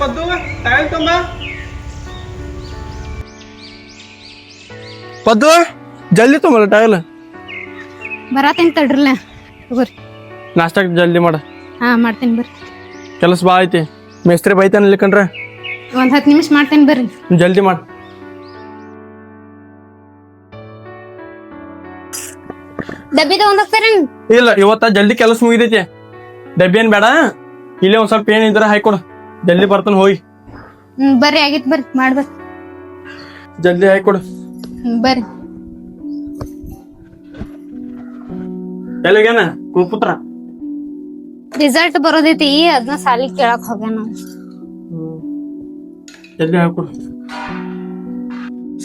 Paddu tail ತುಂಬ. ಪದ್ದು ಜಲ್ದಿ ತುಂಬಲ್ಲ tail ಬರಾತೇನ್ ತಡ್ರಲ್ಲ ತಗೋರಿ. ನಾಷ್ಟಾಕ್ ಜಲ್ದಿ ಮಾಡ. ಹಾ ಮಾಡ್ತೇನೆ ಬರ್ರಿ. ಕೆಲಸ ಭಾಳ ಐತಿ. ಮೇಸ್ತ್ರಿ ಬೈತಾನ ಇಲ್ಲಿಕಂಡ್ರೆ ಒಂದ್ ಹತ್ತು ನಿಮಿಷ ಮಾಡ್ತೇನೆ ಬರ್ರಿ. ಜಲ್ದಿ ಮಾಡ. ಡಬ್ಬಿ ತಗೊಂಡ್ ಹೋಗ್ತಾರೇನ್? ಇಲ್ಲ ಇವತ್ತ ಜಲ್ದಿ ಕೆಲಸ ಮುಗಿದೈತಿ. ಡಬ್ಬಿ ಏನ್ ಬೇಡ. ಇಲ್ಲೇ ಒಂದ್ ಸ್ವಲ್ಪ ಏನ್ ಇದ್ರೆ ಹಾಕೊಡು ಜಲ್ದಿ ಬರ್ತಾನ ಹೋಗಿ ಹ್ಮ್ ಬರ್ರಿ ಆಗಿತ್ ಬರ್ರಿ ಮಾಡ್ಬೇಕು ಜಲ್ದಿ ಹಾಕೊಡು ಹ್ಮ್ ಬರ್ರಿ. ಎಲ್ಲಿಗೇನ? ಕುಪುತ್ರ ರಿಸಲ್ಟ್ ಬರೋದೈತಿ ಅದನ್ನ ಸಾಲಿ ಕೇಳಕ್ ಹೋಗ್ಯಾನ. ಜಲ್ದಿ ಹಾಕೊಡು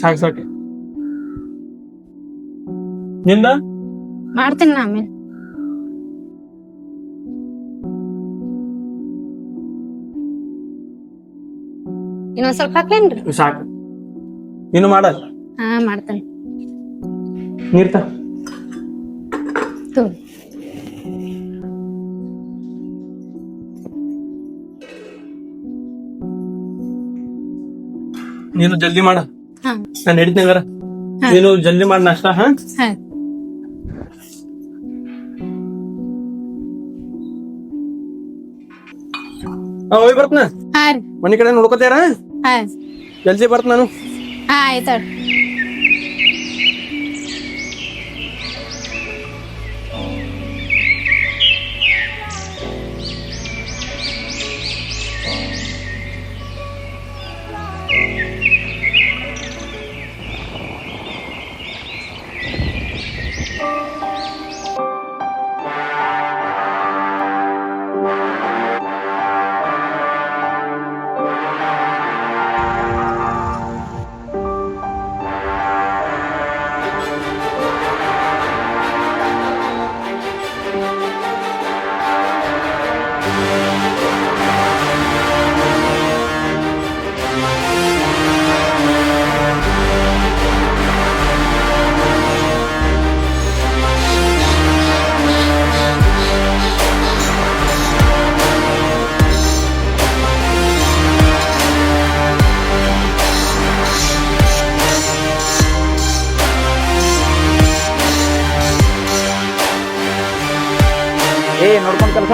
ಸಾಕು ಸಾಕು. ನಿಂದ? ಮಾಡ್ತೇನೆ ನಾ ಆಮೇಲೆ. ಇನ್ನೊಂದ್ ಸ್ವಲ್ಪ ಹಾಕ್ಲೇನ್ರಿ ಸಾಕು. ನೀನು ಮಾಡ ಹಾ ಮಾಡ್ತೇನೆ. ನೀರ್ತ? ತೋ. ನೀನು ಜಲ್ದಿ ಮಾಡ. ಹಾ. ನಾನು ಹಿಡಿತೀನಿ ಹಾ. ನೀನು ಜಲ್ದಿ ಮಾಡಿ ನಾಷ್ಟ ಹಾ? ಹೋಗಿ ಬರ್ತನ? ಹಾ ರೀ. ಮನಿ ಕಡೆ ನೋಡ್ಕೋತೀರ ಜಲ್ದಿ ಬರ್ತ ನಾನು ಹಾ ಆಯ್ತಾಳ್ರಿ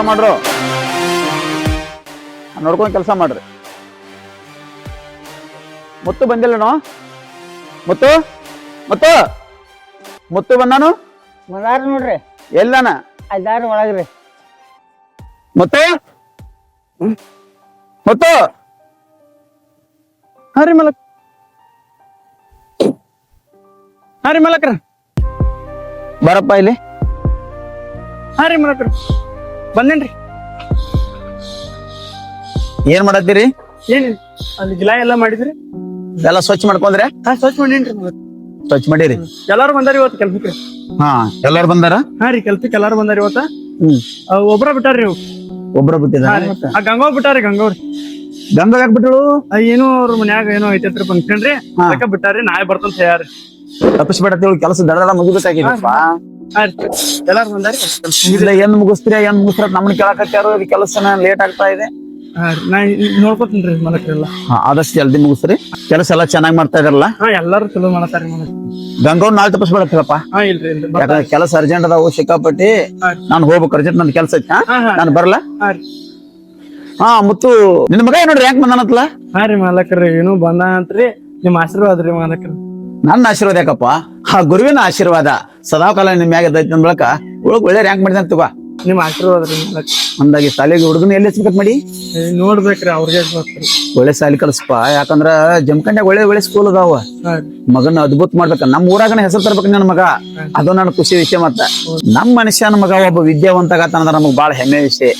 ಮಾಡ್ರು. ನೋಡ್ಕೊಂಡು ಕೆಲಸ ಮಾಡ್ರಿ. ಮುತ್ತು ಬಂದಿಲ್ಲನೋ ಮುತ್ತು ಮುತ್ತು. ಮುತ್ತು ಬಂದಾನು? ಬಂದಾರ ನೋಡ್ರಿ. ಎಲ್ಲಾನ? ಅದಾರ ಒಳಗ್ರಿ ಮುತ್ತು? ಮುತ್ತು? ಹಾ ರೀ ಮಲಕ್. ಹಾ ರೀ ಮಲಕ್ರ. ಬರಪ್ಪ ಇಲ್ಲಿ. ಹಾ ರೀ ಮಲಕ್ರ. ಬಂದೇನ್ರಿ? ಏನ್ ಮಾಡತ್ತೀರಿ? ಏನ್ ಅಲ್ಲಿ ಗಿಲ ಎಲ್ಲ ಮಾಡಿದ್ರಿ? ಎಲ್ಲ ಸ್ವಚ್ಛ ಮಾಡ್ಕೊಂಡ್ರೆ? ಹಾ ಸ್ವಚ್ಛ ಮಾಡೇನ್ರಿ ಸ್ವಚ್ಛ ಮಾಡಿರಿ? ಎಲ್ಲಾರು ಬಂದಾರಿ ಇವತ್ತು ಕೆಲ್ಸಕ್ಕೆ? ಹಾ ಎಲ್ಲಾರು ಬಂದಾರ? ಹಾ ರೀ ಕೆಲ್ಸಕ್ಕೆ ಎಲ್ಲಾರು ಬಂದಾರಿ ಇವತ್ತ? ಹ್ಮ್. ಒಬ್ರ ಬಿಟ್ಟಾರ್ರಿ ಇವ್. ಒಬ್ರ ರೀ. ಆ ಗಂಗೋ ಬಿಟ್ಟಾರಿ ಗಂಗವ್ರಿ ಗಂಗ ಬಿಟ್ಟಳು? ಏನೋ ಅವ್ರ ಮನ್ಯಾಗ ಏನೋ ಐತೈತ್ರಿ ಫಂಕ್ಷನ್ ರೀ. ಅದಕ್ಕ ಬಿಟ್ಟಾರಿ ನಾಳೆ ಬರ್ತಂತ ಹೇಳ್ಯಾರಿ ತಪ್ಪಿಸ್ಬಿಡತ್ತೇಳು ಕೆಲಸ ದಡ ದಡ ಮುಗಿಬೇಕಾಗಿದಪ್ಪ. ಎಲ್ಲಾರು ಬಂದಾರಿ ಕೆಲ್ಸ ಇಲ್ಲ ಏನ್ ಮುಗಿಸ್ತೀರಿ ಏನ್ ಮುಗಿಸ್ತಾರ ನಮ್ಮನ್ನ ಕೇಳಕತ್ತಾರು ಈ ಕೆಲಸನ ಲೇಟ್ ಆಗ್ತಾ ಇದೆ. ನೋಡ್ಕೊತೀನಿ ರೀ ಮಲಕ್ರೆಲ್ಲ. ಆದಷ್ಟು ಜಲ್ದಿ ಮುಗಿಸ್ರಿ. ಕೆಲಸ ಎಲ್ಲ ಚೆನ್ನಾಗಿ ಮಾಡ್ತಾ ಇದಾರಲ್ಲ? ಎಲ್ಲಾರು ಚಲೋ ಮಾಡತಾರಿ ಗಂಗವ್ನ ನಾಳೆ ತಪ್ಪಿಸ್ಬಿಡತ್ತಪ್ಪ ಹಾ ಇಲ್ರಿ ಇಲ್ರಿ ಯಾಕಂದ್ರೆ ಕೆಲಸ ಅರ್ಜೆಂಟ್ ಅದಾವು ಸಿಕ್ಕಾಪಟ್ಟಿ. ನಾನು ಹೋಗ್ಬೇಕು ಅರ್ಜೆಂಟ್ ನನ್ ಕೆಲಸ ಐತಿ. ನಾನು ಬರಲ್ಲ ಹಾ ಮತ್ತು ಹಾ ಮುತ್ತು ನಿನ್ನ ಮಗ ಏನ್ ನೋಡ್ರಿ ಯಾಕೆ ಬಂದಾನತ್ಲ ಹಾ ರೀ ಮಾಲಕ್ರಿ ಏನು ಬಂದ ಅಂತ್ರಿ ನಿಮ್ ಆಶೀರ್ವಾದ ರೀ ಮಾಲಕ್ರಿ. ನನ್ನ ಆಶೀರ್ವಾದ ಯಾಕಪ್ಪ? ಆ ಗುರುವಿನ ಆಶೀರ್ವಾದ ಸದಾಕಾಲ ನಿಮ್ ಮ್ಯಾಗ ಎದ್ದೈತಿ ನನ್ ಬಳಕ ಒಳಗ್ ಒಳ್ಳೆ ರ್ಯಾಂಕ್ ಮಾಡಿದ ತಗೋ. ನಿಮ್ ಆಶೀರ್ವಾದ ರೀ ಅಂದಾಗಿ ಶಾಲೆಗೆ ಹುಡುಗನ ಎಲ್ಲಿ ಹಚ್ಬೇಕಂತ ಮಾಡಿ? ಏ, ನೋಡ್ಬೇಕ್ರಿ ಅವ್ರಿಗೆ ಒಳ್ಳೆ ಶಾಲೆ ಕಲಿಸ್ಪ. ಯಾಕಂದ್ರ ಜಮಖಂಡ್ಯಾಗ ಒಳ್ಳೆ ಒಳ್ಳೆ ಸ್ಕೂಲ್ ಅದಾವ. ಹಾ ರೀ. ಮಗನ ಅದ್ಭುತ ಮಾಡ್ಬೇಕ. ನಮ್ಮ ಊರಾಗನ ಹೆಸರು ತರ್ಬೇಕು ನನ್ನ ಮಗ. ಅದು ನನ್ನ ಖುಷಿ ವಿಷಯ ಮತ್ತ. ನಮ್ಮ ಮನುಷ್ಯನ ಮಗ ಒಬ್ಬ ವಿದ್ಯಾವಂತ ಆಗತ್ತಾನಂದ್ರ ನಮಗ್ ಬಾಳ ಹೆಮ್ಮೆ ವಿಷಯ.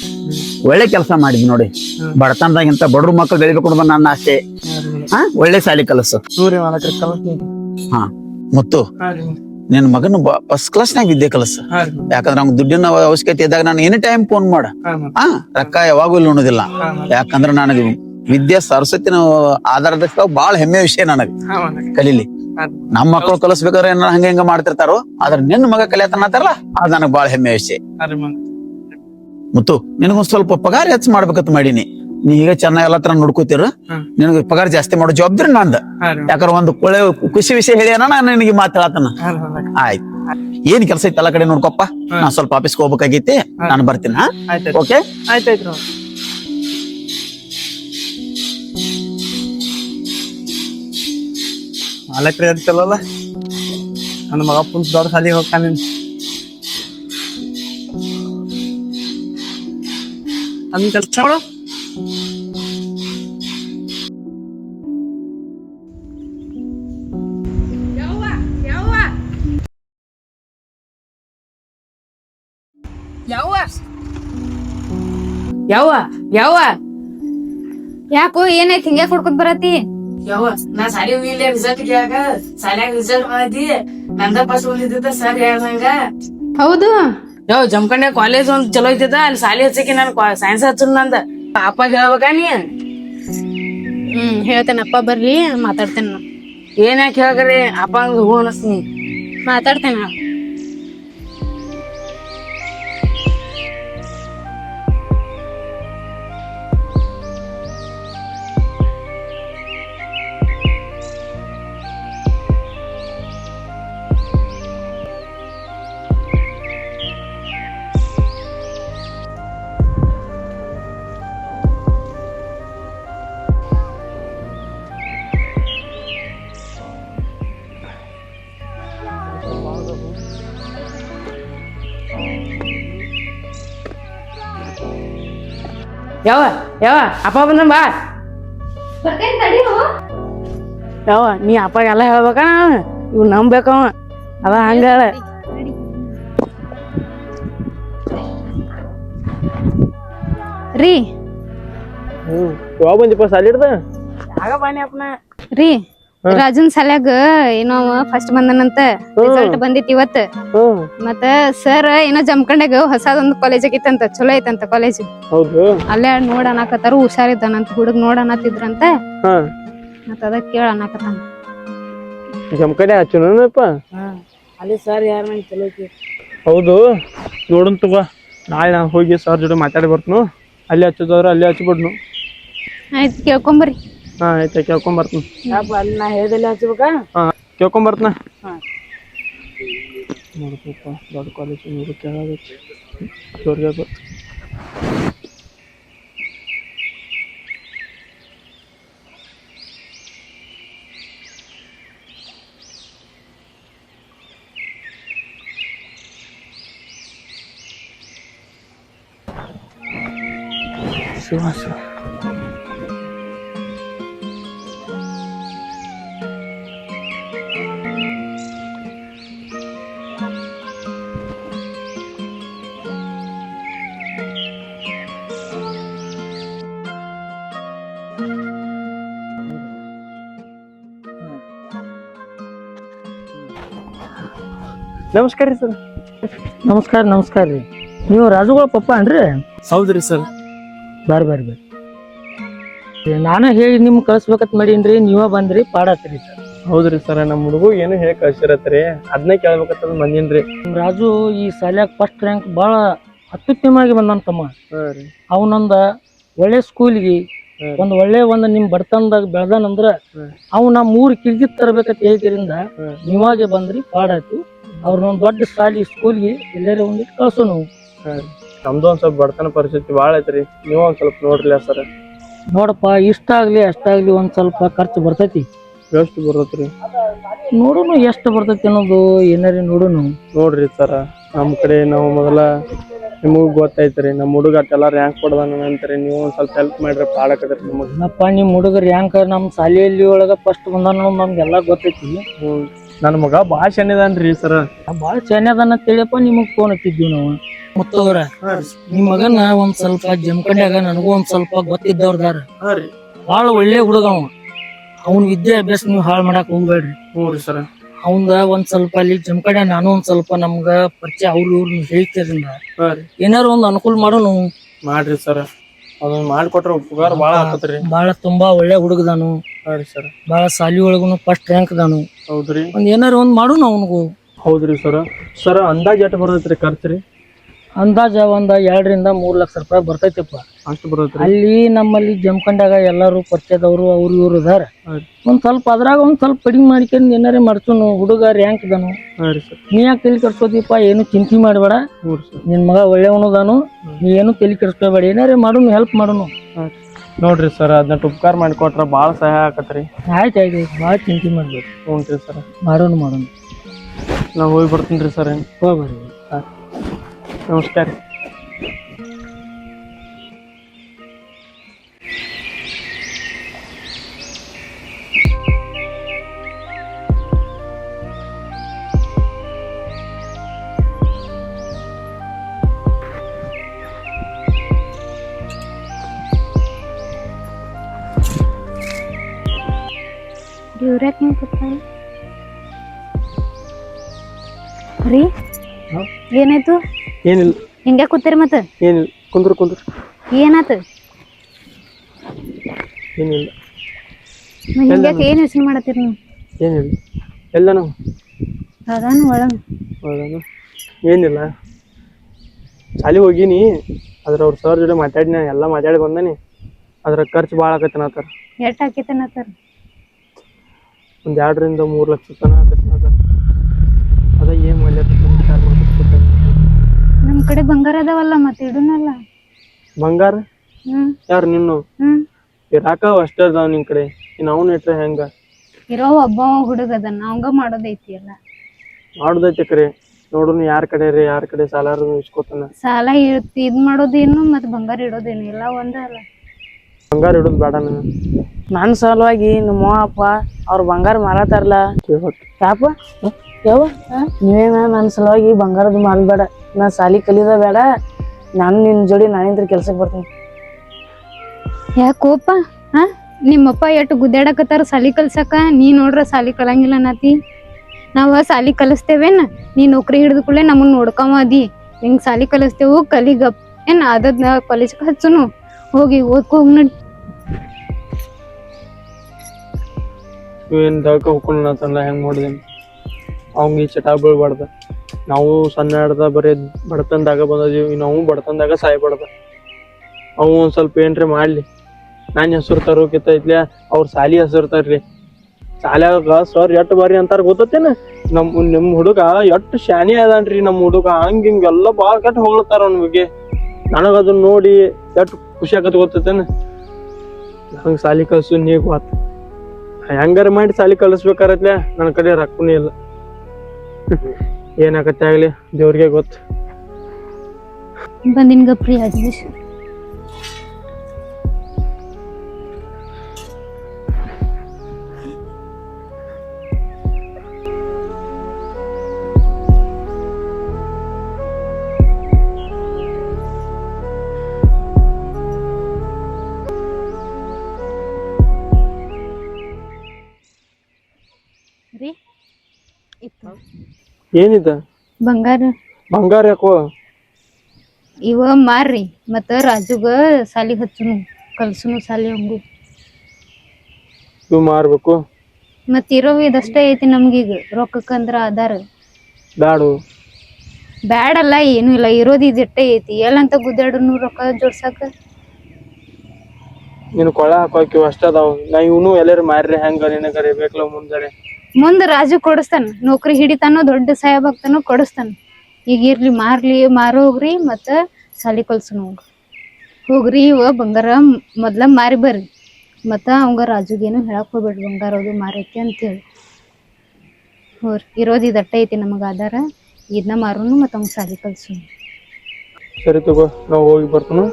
ಒಳ್ಳೆ ಕೆಲಸ ಮಾಡಿದ್ವಿ ನೋಡಿ. ಬಡತನದಾಗ ಇಂತ ಬಡ್ರು ಮಕ್ಕಳು ಬೆಳಿಬೇಕು ಅನ್ನೋದು ನನ್ನ ಆಸೆ. ಹಾ ಒಳ್ಳೆ ಶಾಲೆ ಕಲಸು. ಸೂರ್ಯ ರೀ ಮಾಲಕ್ರಿ ಕಲ್ಸ್ತೀನಿ. ಹಾ. ಮುತ್ತು ಹಾ ರೀ. ನಿನ್ ಮಗನ ಫಸ್ಟ್ ಕ್ಲಾಸ್ನಾಗ ವಿದ್ಯೆ ಕಲಸ. ಯಾಕಂದ್ರೆ ಅವ್ನ ದುಡ್ಡಿನ ಅವಶ್ಯಕತೆ ಇದ್ದಾಗ ನಾನು ಎನಿ ಟೈಮ್ ಫೋನ್ ಮಾಡ. ಹಾ ರೊಕ್ಕ ಯಾವಾಗೂ ಇಲ್ಲಿ ಉಣ್ಣೋದಿಲ್ಲ ಯಾಕಂದ್ರೆ ನನಗೆ ವಿದ್ಯಾ ಸರಸ್ವತಿನ ಆಧಾರದ ಬಹಳ ಹೆಮ್ಮೆ ವಿಷಯ ನನಗೆ. ಕಲೀಲಿ. ನಮ್ಮ ಮಕ್ಕಳು ಕಲಿಸ್ಬೇಕಾದ್ರೆ ಏನಾರ ಹಂಗ ಹಿಂಗ ಮಾಡ್ತಿರ್ತಾರೋ ಆದ್ರೆ ನಿನ್ನ ಮಗ ಕಲಿಯತನಾತಾರಲ್ಲ ಅದ್ ನನಗ್ ಬಹಳ ಹೆಮ್ಮೆ ವಿಷಯ. ಮುತ್ತು ನಿನಗೊಂದ್ ಸ್ವಲ್ಪ ಪಗಾರ ಹೆಚ್ಚು ಮಾಡ್ಬೇಕಂತ ಮಾಡೀನಿ. ನೀ ಈಗ ಚೆನ್ನಾಗಿ ಎಲ್ಲ ತರ ನೋಡ್ಕೋತೀರ. ನಿನಗೆ ಪಗಾರ ಜಾಸ್ತಿ ಮಾಡೋ ಜವಾಬ್ದಾರಿ ನಂದ. ಯಾಕಂದ್ರೆ ಒಂದು ಕೊಳೆ ಖುಷಿ ವಿಷಯ ಹೇಳ್ಯಾನ ನಾನು ನಿನಗೆ ಮಾತಾಡತನ. ಆಯ್ತು. ಏನ್ ಕೆಲಸ ಐತೆ ಎಲ್ಲ ಕಡೆ ನೋಡ್ಕೊಪ್ಪ. ನಾ ಸ್ವಲ್ಪ ಆಫೀಸ್ಗೆ ಹೋಗ್ಬೇಕಾಗೈತಿ. ನಾನು ಬರ್ತೀನಿ. ಓಕೆ ಆಯ್ತ್ ಆಯ್ತ್. ರೀ. ಮಾಲಕ್ರಿ ಅದ್ ಚಲೋಲ್ಲ ನನ್ನ ಮಗ ಪುಂಸ್ ದೊಡ್ಡ ಸಾಲಿಗೆ ಹೋಗ್ತಾನೆ. ಅದನ್ನ ಕೆಲಸ ಮಾಡು. ಯಾವ ಯಾವ ಯಾವ ಯಾಕೋ ಏನೈತಿ ಹಿಂಗೆ ಕುಡ್ಕೊಂಡ್ ಬರತಿ ಯಾವ ನಾ ಸಾಲಿ ಹೋಗಿಲ್ಲ ರಿಸಲ್ಟ್ ಕೇಳಾಕ ಸಾಲ್ಯಾಗ ರಿಸಲ್ಟ್ ಮಾಡಿ ನಂದ ಪಾಸ್ ಬಂದಿದ್ದ ಸರ್ ಹೇಳ್ದಂಗ ಹೌದು. ಯಾವ ಜಮ್ಕಂಡ ಕಾಲೇಜ್ ಒಂದ್ ಚಲೋ ಇದ್ದಿದ್ದ ಅಲ್ಲಿ ಸಾಲಿ ಹಚ್ಚಕ್ಕೆ ನಾನು ಸೈನ್ಸ್ ಹಚ್ಚು ನಂದ. ಅಪ್ಪ ಹೇಳ್ಬೇಕಾ ನೀ? ಹ್ಮ್ ಹೇಳ್ತೇನಪ್ಪ ಬರ್ರಿ ಮಾತಾಡ್ತೇನೆ ನಾ ಏನ್ ಯಾಕೆ ಹೇಳ್ಕರಿ? ಅಪ್ಪ ಹಂಗ ಹೂ ಅನಸ್ತೀನಿ ಮಾತಾಡ್ತೇನೆ. ಯಾವ ಯಾವ? ಅಪ್ಪ ಬಂದ ಬಾ. ಯಾವ ನೀ ಅಪ್ಪ ಎಲ್ಲ ಹೇಳ್ಬೇಕ ಇವ್ ನಂಬೇಕವ ಅದ ಹಂಗ ಹೇಳ. ರೀ. ಹ್ಮ್ ಯಾವಾಗ ಬಂದಿಪ್ಪ ಸಾಲಿಡ್ದ ಆಗ ಬಾನಿ ಅಪ್ಪನ? ರೀ. ರಾಜನ್ ಸಲ್ಯಾಗ ಏನೋ ಫಸ್ಟ್ ಬಂದನಂತ ರಿಸಲ್ಟ್ ಬಂದಿತ್ ಇವತ್. ಹ್ಮ್. ಮತ್ತ ಸರ್ ಏನೋ ಜಮ್ಕಂಡಾಗ ಹೊಸದೊಂದು ಕಾಲೇಜ್ ಆಗಿತ್ತಂತ ಚಲೋ ಐತಂತ ಕಾಲೇಜ್ ಹೌದು. ಅಲ್ಲೇ ನೋಡ್ ಹುಷಾರ್ ಇದ್ದಾನಂತ ಹುಡುಗ ನೋಡ್ ಮತ್ತ ಅದ ಕೇಳ ಅನ್ನಕತ್ತಾನ ಜಮಕಡೆ ಹಚ್ಚುನಪ್ಪ ಅಲ್ಲಿ ಸರ್ ಯಾರ ನಂಗೆ ಚಲೋ ಹೌದು. ನೋಡನ್ ತಗೋ. ನಾಳೆ ನಾನು ಹೋಗಿ ಸರ್ ಜೊತೆ ಮಾತಾಡಿ ಬರ್ತನು. ಅಲ್ಲಿ ಹಚ್ಚೋದವ್ರ ಅಲ್ಲಿ ಹಚ್ಬಿಡ್ನು. ಆಯ್ತು ಕೇಳ್ಕೊಂಬರ್ರಿ. ಹಾ ಆಯ್ತು ಕೇಳ್ಕೊಂಡ್ ಬರ್ತೀನಿ ಯಪ್ಪ ಅಲ್ಲಿ ನಾ ಹೇಳ್ದಲ್ಲಿ ಹಚ್ಬೇಕಾ ಹಾ ಕೇಳ್ಕೊಂಡ್ ಬರ್ತೀನಿ ಹಾ. ನೋಡ್ಬೇಕಪ್ಪ ದೊಡ್ಡ ಕಾಲೇಜ್ ನೋಡು ಕೇಳಾಗತ್ತೆ ಜೋರ್ಗೆ ಗೊತ್ತು ಶಿವ ಶಿವ ನಮಸ್ಕಾರ ರೀ ಸರ್. ನಮಸ್ಕಾರ ನಮಸ್ಕಾರ ರೀ. ನೀವು ರಾಜುಗಳ ಪಪ್ಪ ಅನ್ರಿ ಹೌದ್ರಿ ಸರ್. ಬಾರಿ ಬಾರಿ ಬರ್ರಿ ನಾನು ಹೇಳಿ ನಿಮ್ಗೆ ಕಳ್ಸ್ಬೇಕಂತ ಮಾಡೀನ್ರಿ ನೀವೇ ಬಂದ್ರಿ ಪಾಡತ್ರಿ ಸರ್. ಹೌದ್ರಿ ಸರ್ ನಮ್ಮ ಹುಡುಗು ಏನು ಹೇಳಿ ಕಳ್ಸಿರತ್ರಿ. ಅದನ್ನೇ ಕೇಳ್ಬೇಕಂತ ಬಂದೀನ್ರಿ. ನಮ್ ರಾಜು ಈ ಸಾಲ್ಯಾಗ ಫಸ್ಟ್ ರ್ಯಾಂಕ್ ಭಾಳ ಅತ್ಯುತ್ತಮವಾಗಿ ಬಂದಾನ ತಮ್ಮ. ರೀ. ಅವನೊಂದ ಒಳ್ಳೆ ಸ್ಕೂಲ್ಗೆ ಒಂದು ಒಂದ್ ಒಳ್ಳೆ ಒಂದ್ ನಿಮ್ ಬಡತನದಾಗ ಬೆಳ್ದಾನಂದ್ರ. ಅವ್ ನಮ್ಮ ಮೂರ್ ಕಿರ್ಗಿ ತರಬೇಕಂತ ಹೇಳ್ತಿರಿಂದ ಹ್ಮ್. ನೀವಾಗೆ ಬಂದ್ರಿ ಪಾಡಾಯ್ತು ಅವ್ರನ್ನೊಂದ್ ದೊಡ್ಡ ಸಾಲಿ ಸ್ಕೂಲ್ಗೆ ಎಲ್ಲರೂ ಒಂದು ಕಳ್ಸೋ ನಾವು ನಮ್ದು ಒಂದು ಸ್ವಲ್ಪ ಬಡತನ ಪರಿಸ್ಥಿತಿ ಭಾಳ ಐತ್ರಿ. ನೀವು ಒಂದು ಸ್ವಲ್ಪ ನೋಡ್ರಿ ಸರ್. ನೋಡಪ್ಪ ಇಷ್ಟಾಗ್ಲಿ ಅಷ್ಟಾಗ್ಲಿ ಒಂದು ಸ್ವಲ್ಪ ಖರ್ಚು ಬರ್ತೈತಿ. ಎಷ್ಟು ಬರ್ತೈತ್ರಿ? ನೋಡೋನು ಎಷ್ಟು ಬರ್ತೈತಿ ಅನ್ನೋದು ಏನಾರ ನೋಡೋನು. ನೋಡ್ರಿ ಸರ್. ನಮ್ಮ ಕಡೆ ನಾವು ಮೊದಲ ನಿಮಗೂ ಗೊತ್ತೈತ್ರಿ. ನಮ್ಮ ಹುಡುಗ ಎಲ್ಲ ರ್ಯಾಂಕ್ ಕೊಡದಾನ ಅಂತಾರೆ. ನೀವು ಒಂದು ಸ್ವಲ್ಪ ಹೆಲ್ಪ್ ಮಾಡ್ರಿ ಪಾಡಕ್ರಿ ನಮಗ್. ಏನಪ್ಪ ನಿಮ್ಮ ಹುಡುಗರು ರ್ಯಾಂಕ್ ನಮ್ ಶಾಲೆಯಲ್ಲಿ ಒಳಗೆ ಫಸ್ಟ್ ಬಂದಾನ ನಮ್ಗೆಲ್ಲ ಗೊತ್ತೈತಿ. ನನ್ನ ಮಗ ಭಾಳ ಚೆನ್ನಿದಾನ್ರಿ ಸರ್. ಬಾಳ ಚೆನ್ನದನ್ನ ತಿಳಿಯಪ್ಪ ನಿಮಗ್ ಫೋನ್ ಹತ್ತಿದ್ವಿ ನಾವು. ಮುತ್ತವ್ರ ನಿಮ್ ಮಗನ ಒಂದ್ ಸ್ವಲ್ಪ ಜಮಖಂಡ್ಯಾಗ ನನಗೂ ಒಂದ್ ಸ್ವಲ್ಪ ಗೊತ್ತಿದ್ದವ್ರದಾರ. ಬಾಳ ಒಳ್ಳೆ ಹುಡುಗ ಅವ. ಅವ್ನ ವಿದ್ಯಾಭ್ಯಾಸ ನೀವು ಹಾಳು ಮಾಡಕ್ ಹೋಗ್ಬೇಡ್ರಿ. ಹ್ಞೂ ರೀ ಸರ್. ಅವಂದ ಒಂದ್ ಸ್ವಲ್ಪ ಅಲ್ಲಿ ಜಮಖಂಡ ನಾನು ಒಂದ್ ಸ್ವಲ್ಪ ನಮ್ಗ ಪರಿಚಯ ಅವ್ರು ಇವ್ರು ಹೇಳ್ತಿದ್ರಿಂದ. ಏನಾರು ಒಂದ್ ಅನುಕೂಲ ಮಾಡೋನು. ಮಾಡ್ರಿ ಸರ್. ಅದನ್ನ ಮಾಡ್ಕೊಟ್ರೆ ಉಪಕಾರ ಭಾಳ ಆಕತ್ರಿ ಬಾಳ ತುಂಬಾ ಒಳ್ಳೆ ಹುಡುಗದಾನು. ಹಾ ರೀ ಸರ್. ಬಾಳ ಸಾಲಿ ಒಳಗೂ ಫಸ್ಟ್ ರ್ಯಾಂಕ್ ದಾನು. ಹೌದ್ರಿ. ಒಂದ್ ಏನಾರ ಒಂದ್ ಮಾಡು ಅವನಿಗೂ. ಹೌದ್ರಿ ಸರ್. ಸರ್ ಅಂದಾಜ್ ಎಷ್ಟು ಬರ್ತೈತ್ರಿ ಖರ್ಚು ರೀ? ಅಂದಾಜ ಒಂದ್ ಎರಡರಿಂದ ಮೂರ್ ಲಕ್ಷ ರೂಪಾಯಿ ಬರ್ತೈತಿಪ್ಪ. ಅಷ್ಟು ಬರುತ್ತೆ ಅಲ್ಲಿ ನಮ್ಮಲ್ಲಿ ಜಮಖಂಡಾಗ ಎಲ್ಲರೂ ಪರಿಚಯದವರು ಅವ್ರು ಇವ್ರು ಅದಾರ ಒಂದ್ ಸ್ವಲ್ಪ ಅದ್ರಾಗ ಒಂದ್ ಸ್ವಲ್ಪ ಕಡಿಮೆ ಮಾಡ್ಕೊಂಡು ಏನಾರೇ ಮಾಡ್ಸೋನು ಹುಡುಗ ರ್ಯಾಂಕ್ ಇದಾನು. ಹಾಂ ರೀ ಸರ್. ನೀ ಯಾಕೆ ತಲೆ ಕೆಡ್ಸ್ಕೋತಿಪ್ಪ ಏನು ಚಿಂತೆ ಮಾಡಬೇಡ. ಹ್ಞೂ ಸರ್. ನಿನ್ ಮಗ ಒಳ್ಳೆಯವನುದಾನು ನೀ ಏನು ತಲೆ ಕೆಡ್ಸ್ಕೋಬೇಡ ಏನಾರೇ ಮಾಡೋನು ಹೆಲ್ಪ್ ಮಾಡೋನು. ನೋಡ್ರಿ ಸರ್ ಅದನ್ನ ಉಪಕಾರ ಮಾಡಿಕೊಟ್ರೆ ಭಾಳ ಸಹಾಯ ಆಕತ್ರಿ. ಆಯ್ತು ಆಯ್ತು ಭಾಳ ಚಿಂತೆ ಮಾಡ್ಬೇಡಿ. ಹ್ಞೂ ರೀ ಸರ್. ಮಾಡೋಣ ಮಾಡೋಣ ನಾ ಹೋಗಿ ಬರ್ತೀನಿ ರೀ ಸರ್. ಹೋಗ್ಬರ್ರಿ ನಮಸ್ಕಾರ ಏನಾಯ್ತು? ಏನಿಲ್ಲ. ಹಿಂಗೆ ಕೂತೀರಿ ಮತ್ತೆ? ಏನಿಲ್ಲ. ಕುಂದ್ರು ಕುಂದ್ರು. ಏನಾತು? ಏನಿಲ್ಲ. ಹಿಂಗ್ಯಾಕ್ ಏನು ಯೋಚನೆ ಮಾಡತ್ತೀರಿ ನೀವು? ಏನಿಲ್ಲ. ಎಲ್ಲ ನಾವು. ಅದಾನು ಒಳಗ್ ಹೌದಾ ಏನಿಲ್ಲ. ಶಾಲಿ ಹೋಗಿನಿ. ಅದ್ರ ಅವ್ರ ಸರ್ ಜೊತೆ ಮಾತಾಡಿನ. ಎಲ್ಲ ಮಾತಾಡಿ ಬಂದಾನಿ. ಅದ್ರ ಖರ್ಚು ಭಾಳ ಆಕತ್ತೆ ನಾತಾರ ಹಾಕೈತೆ ಹಾಕೈತನತ್ತಾರ ಒಂದು ಎರಡರಿಂದ ಮೂರು ಲಕ್ಷ ತನಕ ನಾತಾರ ಅದ ಏನು ನಮ್ ಕಡೆ ಬಂಗಾರ ಅದಾವಲ್ಲ ಮತ್ತೆ ಇಡುನಲ್ಲ ಬಂಗಾರ? ಹ್ಮ್. ಯಾರು ನಿನ್ನು? ಹ್ಮ್. ಇರಾಕ ಅಷ್ಟೇ ಅದಾವ ನಿನ್ ಕಡೆ. ಇನ್ನು ಅವನು ಇಟ್ರೆ ಹೆಂಗ? ಇರೋ ಒಬ್ಬ ಹುಡುಗ ಅದನ್ನ ಅವಂಗ ಮಾಡೋದೈತಿ ಅಲ್ಲ ಮಾಡೋದೈತಿ ಕರೆ. ನೋಡುನು ಯಾರ ಕಡೆ ರೀ ಯಾರ ಕಡೆ ಸಾಲಾರು ಇಸ್ಕೊತಾನ? ಸಾಲ ಇದ್ ಮಾಡೋದೇನು ಮತ್ ಬಂಗಾರ ಇಡೋದೇನು ಎಲ್ಲ ಒಂದ ಅಲ್ಲ. ಬಂಗಾರ ಇಡೋದು ಬೇಡ ನಾನು ನನ್ನ ಸಲುವಾಗಿ ನಮ್ಮ ಅಪ್ಪ ಅವ್ರ ಬಂಗಾರ ಮಾರಾತಾರಲ್ಲ. ಯಾಪ? ಯಾವ? ನೀವೇನ ನನ್ನ ಸಲುವಾಗಿ ಬಂಗಾರದ ಮಾರಬೇಡ ನಾ ಸಾಲಿ ಕಲಿಯೋದ ಬೇಡ. ನಾನು ನಿನ್ನ ಜೋಡಿ ನಾನಿಂದ್ರ ಕೆಲ್ಸಕ್ಕೆ ಬರ್ತೀನಿ. ಯಾಕೋಪ ಹಾ? ನಿಮ್ಮಪ್ಪ ಎಷ್ಟು ಗುದ್ದಾಡಕತ್ತಾರ ಸಾಲಿ ಕಲ್ಸಕ? ನೀ ನೋಡ್ರ ಸಾಲಿ ಕಲಂಗಿಲ್ಲ ನಾತಿ. ನಾವ ಸಾಲಿ ಕಲಿಸ್ತೇವೇನ್? ನೀ ನೌಕರಿ ಹಿಡಿದ ಕೂಡಲೇ ನಮ್ಮನ್ನ ನೋಡ್ಕೊಂಬದಿ ಹಿಂಗ್ ಸಾಲಿ ಕಲಿಸ್ತೇವು ಕಲಿಗಪ್ ಏನ್ ಅದನ್ನ ಕಾಲೇಜ್ ಹಚ್ಚುನು? ಹೋಗಿ ಓದ್ಕೊ ಹೋಗ್ ಏನು ದಳಕ ಅಂತಂದ್ರೆ ತಂದ ಹೆಂಗೆ ಮಾಡಿದೀನಿ ಅವ್ನಿಗೆ ಈ ಚಟ ಬೀಳ್ಬಾರ್ದ. ನಾವು ಸಣ್ಣ ಹಿಡ್ದ ಬರೀ ಬಡತನದಾಗ ಬಂದಿದ್ದೀವಿ ನಾವು ಬಡತನದಾಗ ಸಾಯ್ಬಾರ್ದ. ಅವು ಒಂದು ಸ್ವಲ್ಪ ಏನ್ರಿ ಮಾಡಲಿ. ನಾನು ಹೆಸರು ತರೋಕಿತ್ತ ಇದ್ಲೆ ಅವ್ರ ಸಾಲಿ ಹೆಸರು ತರ್ರಿ. ಶಾಲ್ಯಾಗ ಸರ್ ಎಟ್ಟು ಬಾರಿ ಅಂತಾರ ಗೊತ್ತೇನ ನಮ್ಮ ನಿಮ್ಮ ಹುಡುಗ ಎಟ್ಟು ಶಾನಿ ಅದಾನ್ರಿ ನಮ್ಮ ಹುಡುಗ. ಹಂಗೆ ಹಿಂಗೆಲ್ಲ ಭಾಳ ಕೆಟ್ಟ ಹೊಗಳ್ತಾರ ಅವ್ನ ಬಗ್ಗೆ. ನನಗ ಅದನ್ನ ನೋಡಿ ಎಟ್ಟು ಖುಷಿ ಆಗತ್ತೆ ಗೊತ್ತೇನ ಹಂಗ ಸಾಲಿ ಕಳ್ಸು ನೀ ಗೊತ್ತ ಹೆಂಗಾರ ಮಾಡಿ ಸಾಲಿ ಕಲಿಸ್ಬೇಕಾರತ್ಲೆ ನನ್ನ ಕಡೆ ರೊಕ್ಕನೂ ಇಲ್ಲ. ಏನಾಗತ್ತೆ ಆಗ್ಲಿ ದೇವ್ರಿಗೆ ಗೊತ್ತು. ಬಂದಿನ್ ಗಪ್ರಿ ಏನಿದ? ಬಂಗಾರ. ಬಂಗಾರ ಯಾಕೋ? ಇವ ಮಾರ್ರಿ ಮತ್ತ ರಾಜುಗ ಸಾಲಿ ಹಚ್ಚುನು ಕಲ್ಸುನು ಸಾಲಿ ಹಂಗು. ಇವ್ ಮಾರ್ಬೇಕು. ಮತ್ ಇರೋ ಇದಷ್ಟೇ ಐತಿ ನಮ್ಗೀಗ ರೊಕ್ಕಕ್ಕಂದ್ರ ಆಧಾರ. ಬ್ಯಾಡು ಬ್ಯಾಡಲ್ಲ ಏನು ಇಲ್ಲ ಇರೋದು ಇದಿಟ್ಟೆ ಐತಿ. ಎಲ್ಲಂತ ಗುದ್ದಾಡ್ರು ರೊಕ್ಕ ಜೋಡ್ಸಾಕ? ನೀನು ಕೊಳ ಹಾಕೋಕಿವ್ ಅಷ್ಟ ಅದಾವ. ನಾ ಇವನು ಎಲ್ಲಾರು ಮಾರ್ರಿ ಹೆಂಗ ನಿನಗರೆ ಬೇಕಲ್ಲ ಮುಂಜಾನೆ ಮುಂದ ರಾಜು ಕೊಡಿಸ್ತಾನ. ನೌಕರಿ ಹಿಡಿತಾನೋ ದೊಡ್ಡ ಸಾಹೇಬ್ ಆಗ್ತಾನೋ ಕೊಡಿಸ್ತಾನ. ಈಗ ಇರ್ಲಿ, ಮಾರ್ಲಿ, ಮಾರು ಹೋಗ್ರಿ ಮತ್ತ ಸಾಲಿ ಕಲ್ಸುನು ಹೋಗ್ ಹೋಗ್ರಿ ಇವ ಬಂಗಾರ ಮೊದ್ಲ ಮಾರಿ ಬರ್ರಿ. ಮತ್ತ ಅವಂಗ ರಾಜುಗೇನು ಹೇಳಕ್ ಹೋಗ್ಬೇಡ್ರಿ, ಬಂಗಾರ ಅದು ಮಾರೈತಿ ಅಂತೇಳಿ. ಹೋರಿ, ಇರೋದು ಇದಟ್ಟ ಐತಿ ನಮಗ ಆಧಾರ. ಇದನ್ನ ಮಾರುನು ಮತ್ತ ಅವಂಗ ಸಾಲಿ ಕಲ್ಸು ಸರಿ ತಗೋ, ನಾವು ಹೋಗಿ ಬರ್ತನು?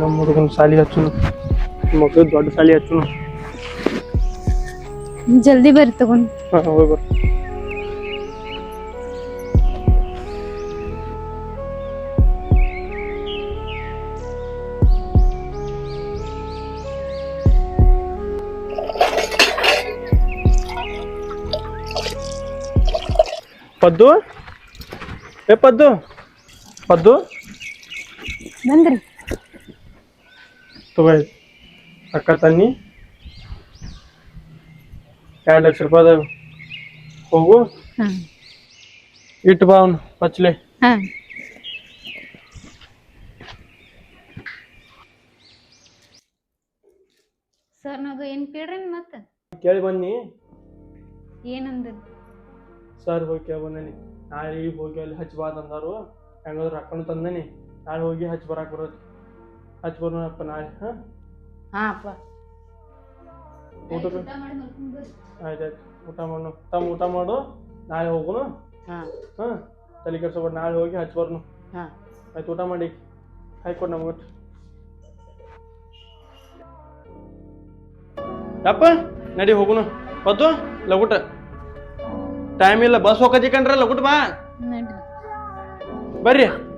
ನಮ್ಮ ಹುಡುಗನ ಸಾಲಿ ಹಚ್ಚುನು. ಮಕ್ಕಳು ದೊಡ್ಡ ಸಾಲಿ ಹಚ್ಚುನು. ಜಲ್ದಿ ಬರ್ರಿ ತಗೊಂಡ್. ಹಾ ಹೋಗಿ ಬರ್. ಪದ್ದು? ಏ ಪದ್ದು? ಪದ್ದು? ಬಂದ್ರಿ. ತಗೋ ಇದು. ಅಕ್ಕ ತನ್ನಿ. ಎರಡು ಲಕ್ಷ ರೂಪಾಯಿ ಅದಾವ ಹೋಗು ಹ್ಮ್ ಇಟ್ಟು ಬಾ ಅವ್ನು ಹಚ್ಲೆ ಹಾ. ಸರ್ ನಾವು ಏನ್ ಕೇಳ್ರಿ ಮತ್ತ? ಕೇಳಿ ಬನ್ನಿ. ಏನಂದ ಸರ್ ಹೋಗಿ ಕೇಳಿ ಬಂದೇನಿ ನಾಳೆ ಹೋಗಿ ಅಲ್ಲಿ ಹಚ್ಚಿ ಬಾ ಅಂದಾರು. ಹೆಂಗಾದ್ರು ರೊಕ್ಕನು ತಂದೇನಿ. ನಾಳೆ ಹೋಗಿ ಹಚ್ಚಿ ಬರಾಕ್ ಬರೋದು ಹಚ್ಚಿ ಬರೋಣಪ್ಪ ನಾಳೆ ಹಾಂ? ಹಾ ಅಪ್ಪ. ಊಟಕ್ಕೆ ಆಯ್ತು ಆಯ್ತು. ಊಟ ಮಾಡು. ತಮ್ಮ ಊಟ ಮಾಡು. ನಾಳೆ ಹೋಗುನು? ಹಾ. ಹಾಂ. ತಲೆ ಕೆಡ್ಸೋಬೇಡ. ನಾಳೆ ಹೋಗಿ ಹಚ್ಚಿ ಬರ್ನು. ಹಾ. ಆಯ್ತು ಊಟ ಮಾಡಿ. ಹಾಯ್ಕೊಡು ನಮ್ಗೆ ಯಪ್ಪ ನಡಿ ಹೋಗುನು. ಬದ್ದು? ಲಗುಟ ಟೈಮ್ ಇಲ್ಲ. ಬಸ್ ಹೋಗತಿ ಕಣ್ರ ಲಗುಟ್ ಬಾ ಬರ್ರಿ.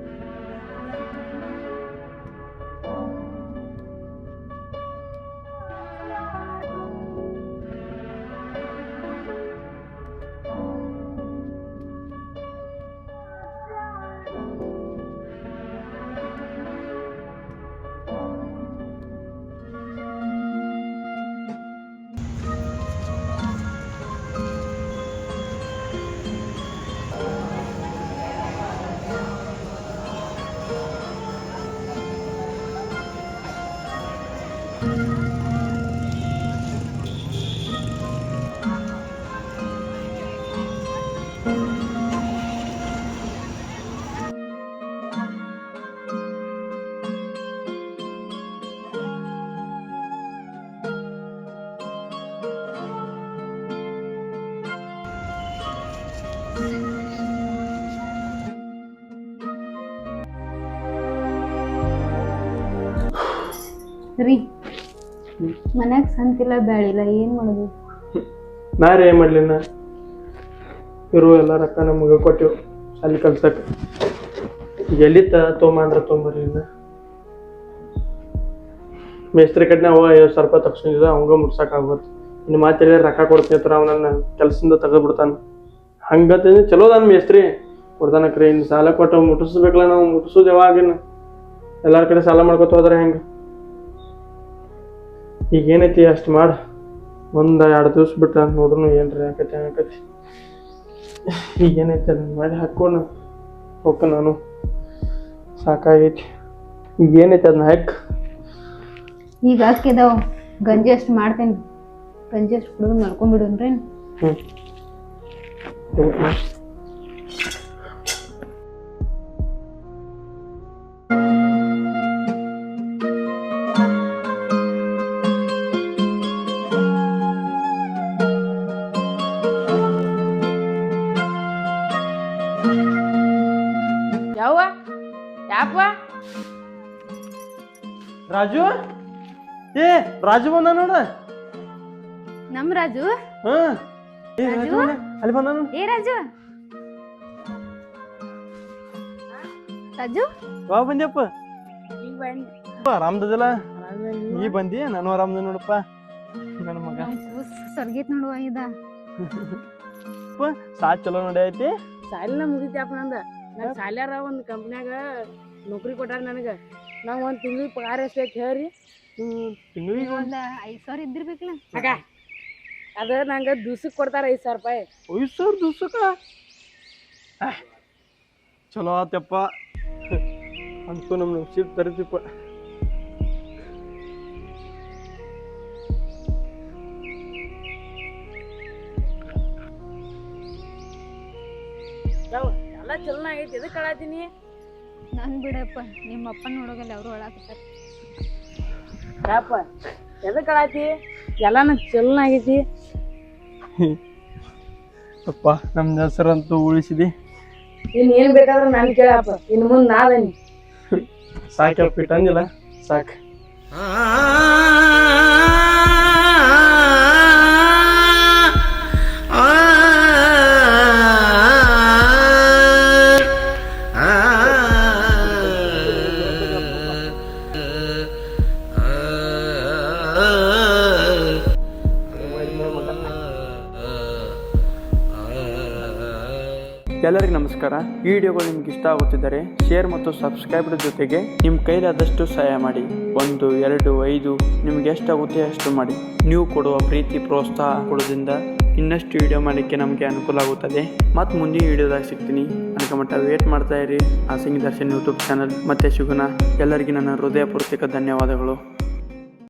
ಮನ್ಯಾಗ ಸಂತಿಲ್ಲ, ಬ್ಯಾಳಿಲ್ಲ, ಏನ್ ಮಾಡೋದು? ನಾ ರೀ ಏನ್ ಮಾಡ್ಲಿನ ಇರು, ಎಲ್ಲ ರೊಕ್ಕ ನಮಗೆ ಕೊಟ್ಟಿವು, ಅಲ್ಲಿ ಕಲ್ಸಕ್ ಎಲ್ಲಿ ತ ತೊಂಬ ಅಂದ್ರೆ ಇನ್ನ. ಮೇಸ್ತ್ರಿ ಕಡೆ ಅವ ಐವತ್ತು ಸಾವಿರ ರೂಪಾಯಿ ತಕ್ಷಣ ಅವಂಗ ಮುಟ್ಸಕ್ ಆಗ್ಬೋದು ಇನ್ನು ಮಾತಿಲ್ಲ ರೊಕ್ಕ ಕೊಡ್ತೀನಿ ಹತ್ರ ಅವನನ್ನ ಕೆಲಸದಿಂದ ತೆಗೆದು ಬಿಡ್ತಾನ ಹಂಗಂತ ಚಲೋ ಅದಾನ ಮೇಸ್ತ್ರಿ. ಕೊಡ್ತಾನಕ್ರಿ, ಇನ್ನು ಸಾಲ ಕೊಟ್ಟು ಮುಟ್ಟಿಸ್ಬೇಕಲ್ಲ ನಾವು ಮುಟ್ಟಿಸೋದು ಯಾವಾಗಿನ? ಎಲ್ಲಾರ ಕಡೆ ಸಾಲ ಮಾಡ್ಕೊತ ಹೋದ್ರೆ ಹೆಂಗೆ? ಈಗ ಏನೈತಿ ಅಷ್ಟು ಮಾಡಿ. ಒಂದು ಎರಡು ದಿವ್ಸ ಬಿಟ್ಟು ನೋಡ್ರು ಏನ್ರಿ ಆಕತಿ ಆಕತಿ. ಈಗ ಏನೈತಿ ಅದನ್ನ ಮಾಡಿ ಹಾಕ್ಕೊಂಡು ಹೋಗ ನಾನು. ಸಾಕಾಗೈತಿ. ಈಗ ಏನೈತಿ ಅದನ್ನ ಹಾಕ್. ಈಗ ಹಾಕಿದಾವ್ ಗಂಜಿ ಅಷ್ಟು ಮಾಡ್ತೇನೆ. ಗಂಜಿ ಅಷ್ಟು ಕುಡಿದು ಮಲ್ಕೊಂಡ್ಬಿಡುನ್ರಿ ಹ್ಞೂ ರಾಜು ಬಂದ ನೋಡ. ನಮ್ ರಾಜು? ಹಾ. ಏ ರಾಜು? ಬಂದ. ಅಲ್ಲಿ ಬಂದ ಏ ರಾಜು? ರಾಜು? ಬಾ ಬಂದ್ಯಪ್ಪ. ಆರಾಮದಲ್ಲ ಈ ಬಂದಿ? ನಾನು ಆರಾಮದ ನೋಡಪ್ಪ. ನನ್ನ ಮಗ. ಸರ್ಗೀತ್ ನೋಡುವ ಇದ. ಸಾತ್ ಚಲೋ ನಡೆಯೈತಿ? ಸಾಲಿನ ಮುಗಿತ್ಯಪ್ಪ ನಂದ. ನನ್ ಸಾಲ್ಯಾರ ಒಂದು ಕಂಪ್ನ್ಯಾಗ ನೌಕರಿ ಕೊಟ್ಟಾರ ನನಗೆ. ನಾವ್ ಒಂದು ತಿಂಗ್ಳಿಗೆ ಪಗಾರ ಎಷ್ಟು ಐತಿ ಹೇಳ್ರಿ? ತಿಂಗಳಿಗೆ ಒಂದ ಐದು ಸಾವಿರ ಇದ್ದಿರ್ಬೇಕಲ್ಲ ಮಗ ಅದ ನಂಗ ದಿವ್ಸಕ್ಕೆ ಕೊಡ್ತಾರ ಐದ್ ಸಾವಿರ ರೂಪಾಯಿ. ಐದು ಸಾವಿರ ದಿವ್ಸಕ್ಕೆ ಚಲೋ ಆತಪ್ಪ ಅಂತೂ ನಮ್ಮ ಸೀಟ್ ತರಿಸಿಪ್ಪ ಎಲ್ಲ ಚಲನ ಆಗೈತಿ ಎದಕ್ಕೆ ಕಳಾತೀನಿ ನಾನು ಬಿಡಪ್ಪ ನಿಮ್ಮ ಅಪ್ಪನ ನೋಡೋಗಲ್ಲ ಅವ್ರು ಒಳಾಕತ್ತಾರ ಯಾಪ? ಎದಕ್ಕೆ ಕಳಾತಿ ಎಲ್ಲಾನು ಚಲನ ಆಗೈತಿ ಅಪ್ಪ ನಮ್ಮ ಹೆಸರಂತೂ ಉಳಿಸಿದಿ. ಇನ್ ಏನ್ ಬೇಕಾದ್ರೂ ನಾನ್ ಕೇಳಪ್ಪ. ಇನ್ ಮುಂದ್ ನಾದನಿ ಸಾಕಪ್ಪ ಸಾಕ್. ಸಾಕು ನಮಸ್ಕಾರ ಈ ವಿಡಿಯೋಗಳು ನಿಮ್ಗೆ ಇಷ್ಟ ಆಗುತ್ತಿದ್ದರೆ ಶೇರ್ ಮತ್ತು ಸಬ್ಸ್ಕ್ರೈಬ್ ಜೊತೆಗೆ ನಿಮ್ಮ ಕೈಲಾದಷ್ಟು ಸಹಾಯ ಮಾಡಿ. ಒಂದು, ಎರಡು, ಐದು ನಿಮ್ಗೆ ಎಷ್ಟಾಗುತ್ತೆ ಅಷ್ಟು ಮಾಡಿ. ನೀವು ಕೊಡುವ ಪ್ರೀತಿ ಪ್ರೋತ್ಸಾಹ ಕೊಡೋದ್ರಿಂದ ಇನ್ನಷ್ಟು ವಿಡಿಯೋ ಮಾಡಲಿಕ್ಕೆ ನಮಗೆ ಅನುಕೂಲ ಆಗುತ್ತದೆ. ಮತ್ತು ಮುಂದಿನ ವಿಡಿಯೋದಾಗ ಸಿಗ್ತೀನಿ. ತನಕ ಮಟ್ಟ ವೇಟ್ ಮಾಡ್ತಾ ಇರಿ. ಆ ಆಸಿಂಗ್ ದರ್ಶನ್ ಯೂಟ್ಯೂಬ್ ಚಾನಲ್ ಮತ್ತೆ ಶುಗುನ ಎಲ್ಲರಿಗೂ ನನ್ನ ಹೃದಯಪೂರ್ವಕ ಧನ್ಯವಾದಗಳು.